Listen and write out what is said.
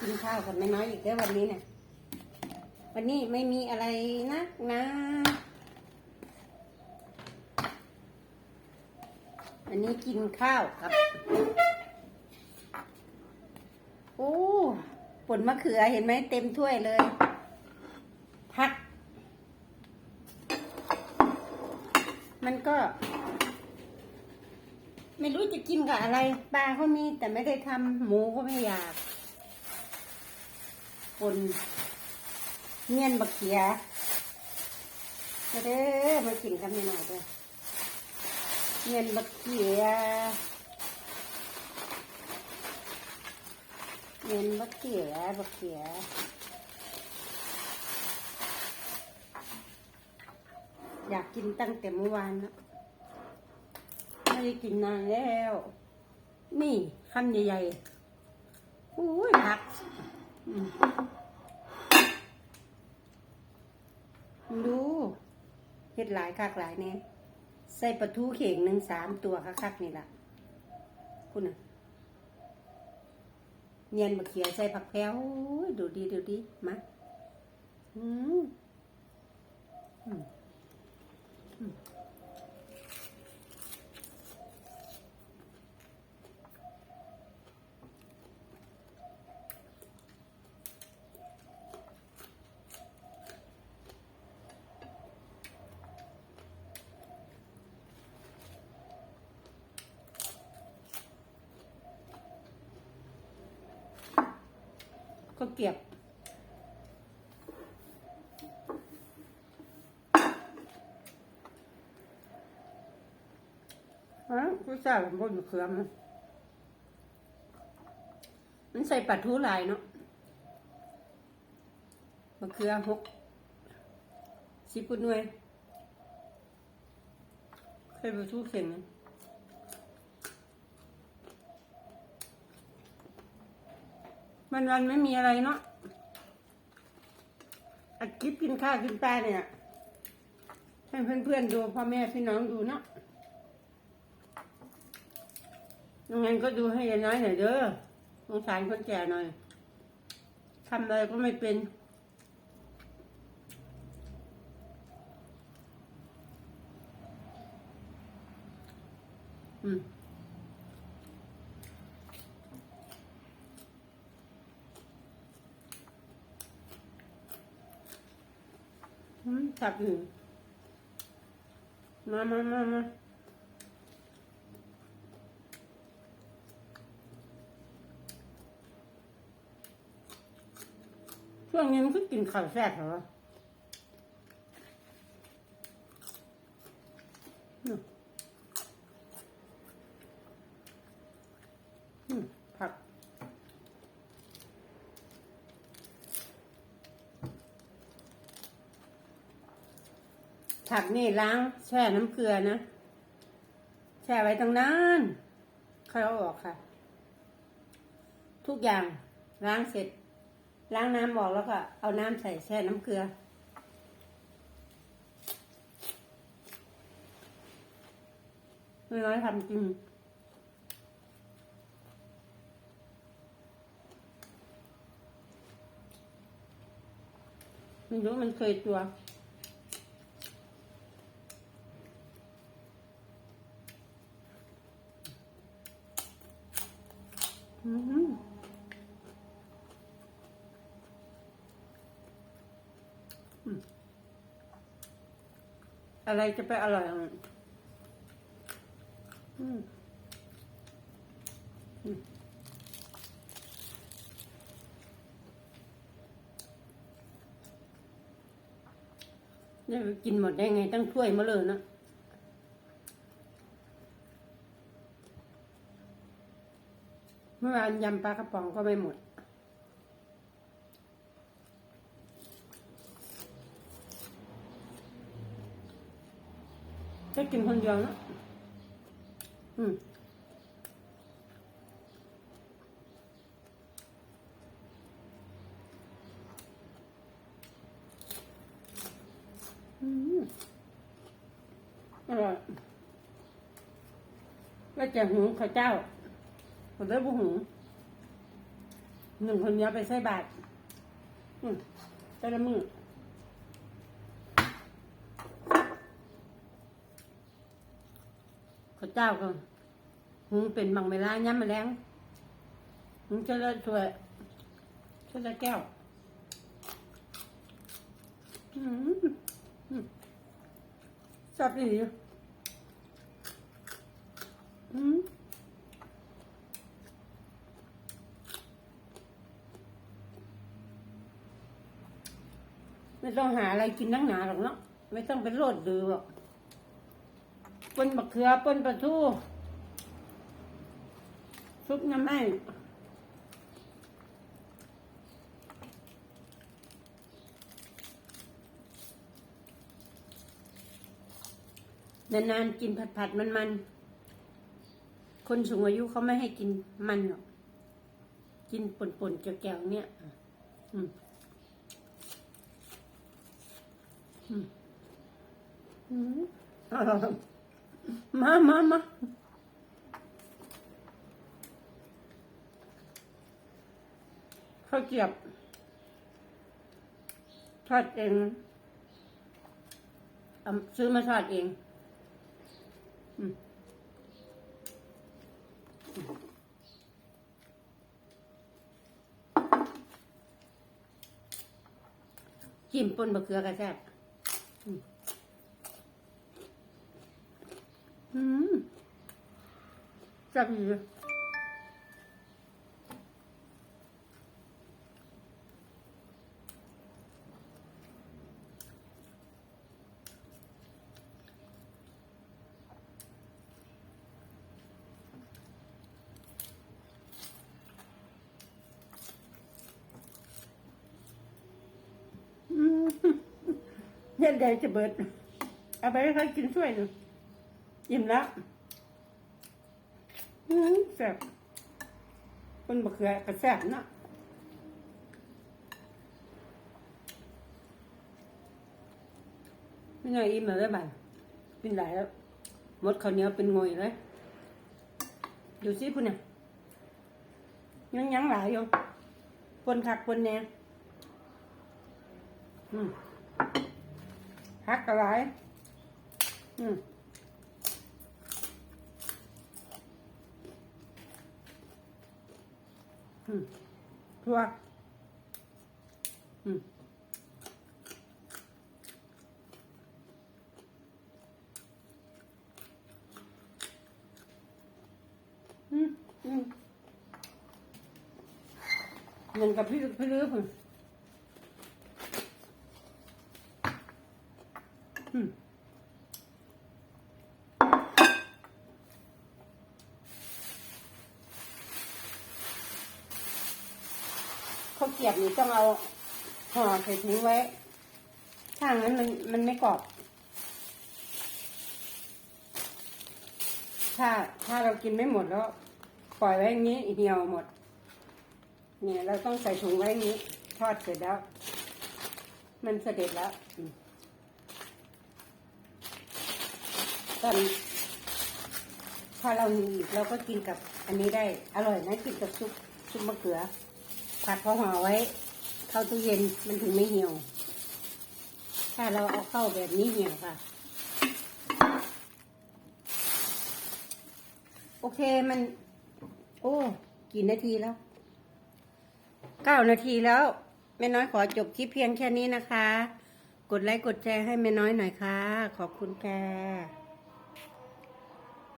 กินข้าวกับแม่น้อยอีกแล้ววันนี้เนี่ย วันนี้ไม่มีอะไรนักนะอันนี้กินข้าวครับ โอ้ผลมะเขือเห็นไหมเต็มถ้วยเลยพัก มันก็ ไม่รู้จะกินกับอะไรปลาเขามีแต่ไม่ได้ทำหมูก็ไม่อยาก ปนเงี้ยนบักเขียมาเด้อมากินกันหน่อยเด้อเงี้ยนบักเขียเงี้ยนบักเขียบักเขียอยากกินตั้งแต่เมื่อวานแล้วไม่ได้กินนานแล้ว นี่คำใหญ่ๆอุ้ยผัก ดูเห็ดหลายคักหลายเนี่ยใส่ปลาทูเข่งหนึ่งสามตัวคักๆนี่ล่ะ คุณน่ะเนียนมะเขียใส่ผักแพ้วดูดีดูดีมาอืมอืม เก็บ ฮะกูใส่บนเครื่องมันมันใส่ปลาทูลายเนาะมะเขือหกสิบปุ่นหน่วยใส่ปลาทูเข็งนะ มันวันไม่มีอะไรเนาะอัดคลิปกินข้าวกินปลาเนี่ยให้เพื่อนๆดูพ่อแม่พี่น้องดูเนาะยังไงก็ดูให้ยายน้อยหน่อยเด้อสงสารคนแก่หน่อยทำอะไรก็ไม่เป็นอืม ทับอยู่มามามามาช่วงนี้มันก็กินข้าวแซ่บเหรอมอืมผัก ผักนี่ล้างแช่น้ำเกลือนะ แช่ไว้ตั้งนานค่อยเอาออกค่ะ ทุกอย่างล้างเสร็จ ล้างน้ำออกแล้วก็ เอาน้ำใส่แช่น้ำเกลือไม่น้อยทำจริงไม่รู้มันเคยตัว อะไรจะไปอร่อยอืมอืมเนี่ยกินหมดได้ไงตั้งถ้วยมาเลยนะ อวานยำปลากระป๋องก็ไม่หมดแค่กินคนเดียวนะอืมอืมอร่อยแล้วจะหุงข้าวเจ้า ผมได้บุหงหนึ่งคนเนี้ยไปใส่บาตรอืมแต่ละมือข้าวเจ้าก็หุงเป็นบางเวลาย้ำมาแรงหุงจะละถ้วยจะละแก้วอืมอืมชอบดีอืม ไม่ต้องหาอะไรกินนักหนาหรอกเนาะไม่ต้องเป็นโรดดือหรอกปนมะเขือปนปลาทูซุปน้ำไม้นานๆกินผัดๆมันๆคนสูงอายุเขาไม่ให้กินมันหรอก กินป่นๆแก้วๆเนี่ย อืมอื มอืมอร่อยมามามาข้าวเกียบทอดเองซื้อมาทอดเองอืมจิ้มปนบะเขือกระแซบ อืมอืมแซ่บดีอืม เนี่ยแดจะเบิด เอาไปให้เขากินช่วยหนึ่งอิ่มแล้วอืมแซ่บคนบะเขือกระแซ่บเนาะไม่น่าอิ่มเลยบ้านกินหลายแล้วหมดข้าวเหนียวเป็นงอยเลยดูสิคุณเนี่ยยังยังหลายอยู่ปนผักปนแหนงอืม ผักกระไรอืมอืมทั่วอืมอืมอืมเงินกับพี่พี่ลือพุ่นอืม ข้าวเกียบนี่ต้องเอาห่อใส่ถุงไว้ ถ้างั้นมันมันไม่กรอบ ถ้าถ้าเรากินไม่หมดแล้ว ปล่อยไว้อย่างนี้เหี่ยวหมด เนี่ยเราต้องใส่ถุงไว้อย่างนี้ ทอดเสร็จแล้ว มันเสด็จแล้วอืม ตอนถ้าเรามีเราก็กินกับอันนี้ได้อร่อยนะกินกับซุปซุปมะเขือ ผัดพอห่อไว้ เข้าตู้เย็นมันถึงไม่เหี่ยว ถ้าเราเอาเข้าแบบนี้เหี่ยวค่ะ โอเคมัน โอ้กี่นาทีแล้วเก้านาทีแล้วแม่น้อยขอจบคลิปเพียงแค่นี้นะคะ กดไลค์กดแชร์ให้แม่น้อยหน่อยค่ะ ขอบคุณค่ะ